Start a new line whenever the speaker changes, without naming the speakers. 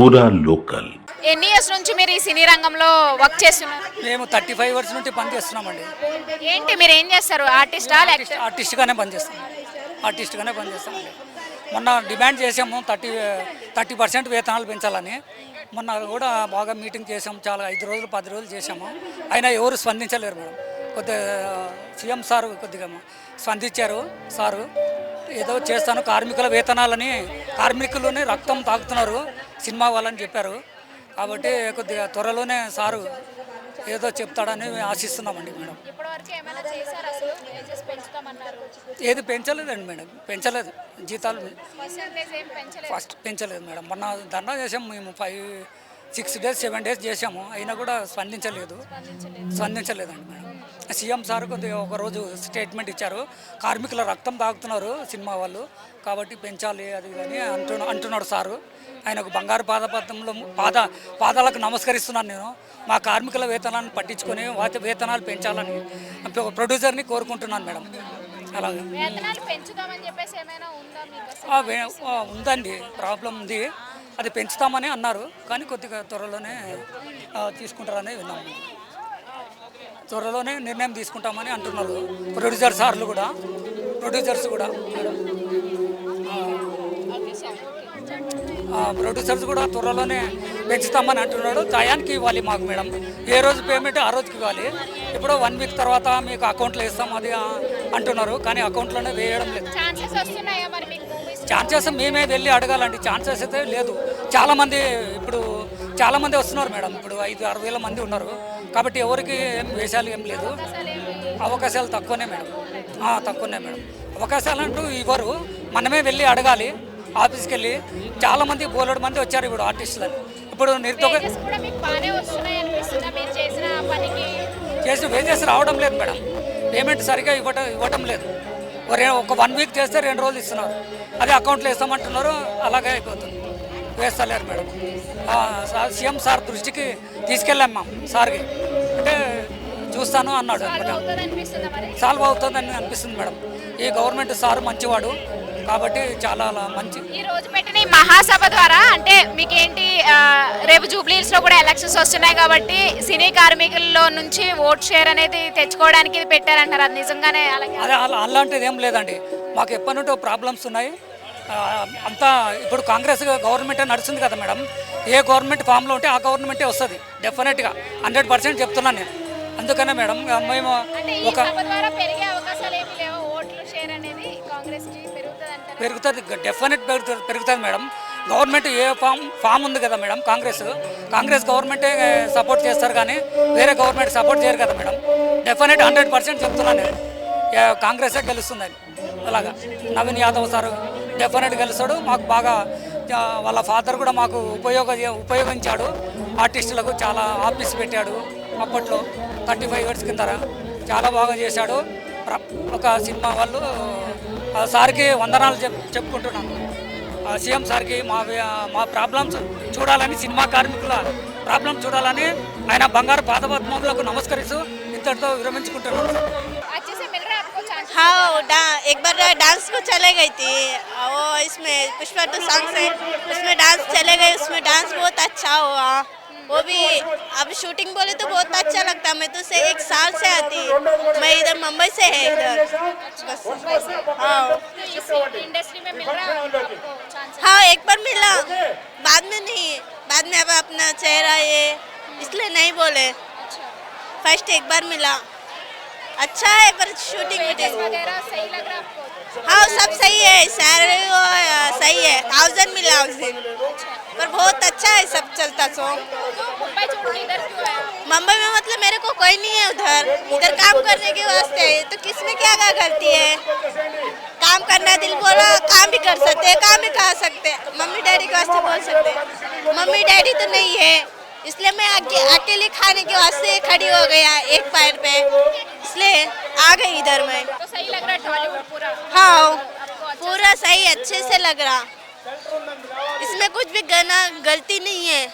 పూరా లోకల్.
ఎన్ని ఇయర్స్ నుంచి మీరు ఈ సినీ రంగంలో వర్క్ చేస్తున్నారు?
మేము థర్టీ ఫైవ్ ఇయర్స్ నుండి పని చేస్తున్నామండి.
ఏంటి మీరు ఏం చేస్తారు? ఆర్టిస్టా లేకపోతే
ఆర్టిస్ట్గానే పనిచేస్తాం ఆర్టిస్ట్గానే పనిచేస్తామండి మొన్న డిమాండ్ చేసాము థర్టీ థర్టీ పర్సెంట్ వేతనాలు పెంచాలని. మొన్న కూడా బాగా మీటింగ్ చేసాం చాలా ఐదు రోజులు పది రోజులు చేసాము అయినా ఎవరు స్పందించలేరు మేడం. కొద్దిగా సీఎం సార్ కొద్దిగా స్పందించారు సారు. ఏదో చేస్తాను కార్మికుల వేతనాలని కార్మికులని రక్తం తాగుతున్నారు. సినిమా వాళ్ళని చెప్పారు. కాబట్టి కొద్దిగా త్వరలోనే సారు ఏదో చెప్తాడని ఆశిస్తున్నామండి మేడం. ఏది పెంచలేదండి మేడం. పెంచలేదు. జీతాలు ఫస్ట్ పెంచలేదు మేడం. మొన్న ధర్నా చేసాము మేము five six days seven days చేసాము అయినా కూడా స్పందించలేదు. స్పందించలేదండి మేడం. సీఎం సార్ కొద్దిగా ఒకరోజు స్టేట్మెంట్ ఇచ్చారు. కార్మికుల రక్తం తాగుతున్నారు సినిమా వాళ్ళు. కాబట్టి పెంచాలి అది అని అంటు అంటున్నాడు సారు. ఆయనకు బంగారు పాదపద్మంలో పాద పాదాలకు నమస్కరిస్తున్నాను నేను. మా కార్మికుల వేతనాన్ని పట్టించుకొని వాటి వేతనాలు పెంచాలని ప్రొడ్యూసర్ని కోరుకుంటున్నాను మేడం. అలాగే. ఉందండి. ప్రాబ్లం ఉంది. అది పెంచుతామని అన్నారు. కానీ కొద్దిగా త్వరలోనే తీసుకుంటారని విన్నాము త్వరలోనే నిర్ణయం తీసుకుంటామని అంటున్నారు ప్రొడ్యూసర్ సార్లు కూడా. ప్రొడ్యూసర్స్ కూడా ప్రొడ్యూసర్స్ కూడా త్వరలోనే పెంచుతామని అంటున్నాడు. టయానికి ఇవ్వాలి మాకు మేడం. ఏ రోజు పేమెంట్ ఆ రోజుకి ఇవ్వాలి. ఇప్పుడు వన్ వీక్ తర్వాత మీకు అకౌంట్లో ఇస్తాం అది అంటున్నారు. కానీ అకౌంట్లోనే వేయడం లేదు.
ఛాన్సెస్
మేమే వెళ్ళి అడగాలండి. ఛాన్సెస్ అయితే లేదు. చాలామంది ఇప్పుడు చాలామంది వస్తున్నారు మేడం. ఇప్పుడు ఐదు ఆరు వేల మంది ఉన్నారు. కాబట్టి ఎవరికి ఏం వేషాలు ఏం లేదు. అవకాశాలు తక్కువనే మేడం. తక్కువనే మేడం. అవకాశాలు అంటూ ఇవ్వరు. మనమే వెళ్ళి అడగాలి ఆఫీస్కి వెళ్ళి చాలామంది బోలెడు మంది వచ్చారు ఇప్పుడు ఆర్టిస్టులని. ఇప్పుడు నిరుద్యోగ
చేసిన
వేజెస్ రావడం లేదు మేడం. పేమెంట్ సరిగా ఇవ్వటం ఇవ్వటం లేదు. ఒక వన్ వీక్ చేస్తే రెండు రోజులు ఇస్తున్నారు. అదే అకౌంట్లో వేస్తామంటున్నారు అలాగే అయిపోతుంది. వేస్తలేరు మేడం. సీఎం సార్ దృష్టికి తీసుకెళ్ళాం మా సార్కి. అంటే చూస్తాను అన్నాడు అనమాట. సాల్వ్ అవుతుందని అనిపిస్తుంది మేడం. ఈ గవర్నమెంట్ సార్ మంచివాడు. కాబట్టి చాలా మంచి.
ఈ రోజు పెట్టిన ఈ మహాసభ ద్వారా అంటే మీకేంటి ఆ, రేపు జూబ్లీస్లో కూడా ఎలక్షన్స్ వస్తున్నాయి కాబట్టి సినీ కార్మికుల్లో నుంచి ఓట్ షేర్ అనేది తెచ్చుకోవడానికి ఇది పెట్టారంటారు. అది నిజంగానే అలాగే
అలాంటిది ఏం లేదండి. మాకు ఎప్పటి నుండో ప్రాబ్లమ్స్ ఉన్నాయి. అంతా ఇప్పుడు కాంగ్రెస్ గవర్నమెంటే నడుస్తుంది కదా మేడం. ఏ గవర్నమెంట్ ఫామ్లో ఉంటే ఆ గవర్నమెంటే వస్తుంది డెఫినెట్గా హండ్రెడ్ పర్సెంట్ చెప్తున్నాను నేను. అందుకనే మేడం మేము ఒక
పెరుగుతుంది
డెఫినెట్ పెరుగుతుంది పెరుగుతుంది మేడం. గవర్నమెంట్ ఏ ఫామ్ ఫామ్ ఉంది కదా మేడం కాంగ్రెస్. కాంగ్రెస్ గవర్నమెంటే సపోర్ట్ చేస్తారు కానీ వేరే గవర్నమెంట్ సపోర్ట్ చేయరు కదా మేడం. డెఫినెట్ హండ్రెడ్ పర్సెంట్ చెప్తున్నాను నేను. కాంగ్రెసే గెలుస్తుందని. అలాగా. నవీన్ యాదవ్ సార్. డెఫినెట్ గెలుస్తాడు. మాకు బాగా వాళ్ళ ఫాదర్ కూడా మాకు ఉపయోగ ఉపయోగించాడు. ఆర్టిస్టులకు చాలా ఆఫీస్ పెట్టాడు అప్పట్లో. థర్టీ ఫైవ్ ఇయర్స్ కింద చాలా బాగా చేశాడు. ఒక సినిమా వాళ్ళు ఆ సార్కి వందనాలు చెప్ చెప్పుకుంటున్నాను. ఆ సీఎం సార్కి మా మా ప్రాబ్లమ్స్ చూడాలని సినిమా కార్మికుల ప్రాబ్లం చూడాలని ఆయన బంగారు పాదపద్మములకు నమస్కరిస్తూ ఇంతటితో విరమించుకుంటున్నాను.
एक बार डांस को चले गई थी। वो इसमें पुष्पा टू सॉन्ग से उसमें डांस चले गए उसमें डांस बहुत अच्छा हुआ। वो भी अब शूटिंग बोले तो बहुत अच्छा लगता। मैं तो से एक साल से आती मैं इधर मुंबई से है इधर। बस। हाँ।
इंडस्ट्री में मिल रहा है
हाँ एक बार मिला। बाद में नहीं। बाद में अब अपना चेहरा ये इसलिए नहीं बोले। फ़र्स्ट एक बार मिला। अच्छा है पर शूटिंग वूटिंग
वगैरह सही लग रहा है आपको?
हाँ सब सही है सैलरी वो सही है। थाउज़ेंड मिला उस। दिन पर बहुत अच्छा है सब चलता सो
तो मुंबई
में मतलब मेरे को कोई नहीं है उधर। इधर काम करने के वास्ते है तो किसमें क्या क्या गलती है? काम करना दिल बोला काम भी कर सकते हैं काम भी खा सकते हैं। मम्मी डैडी के वास्ते बोल सकते हैं। मम्मी डैडी तो नहीं है। इसलिए मैं अकेले खाने के वास्ते खड़ी हो गया एक पैर पे। इसलिए आ गई इधर मैं।
तो सही लग रहा है टॉलीवुड पूरा?
हाँ।
अच्छा
पूरा सही अच्छे से लग रहा। इसमें कुछ भी गना गलती नहीं है।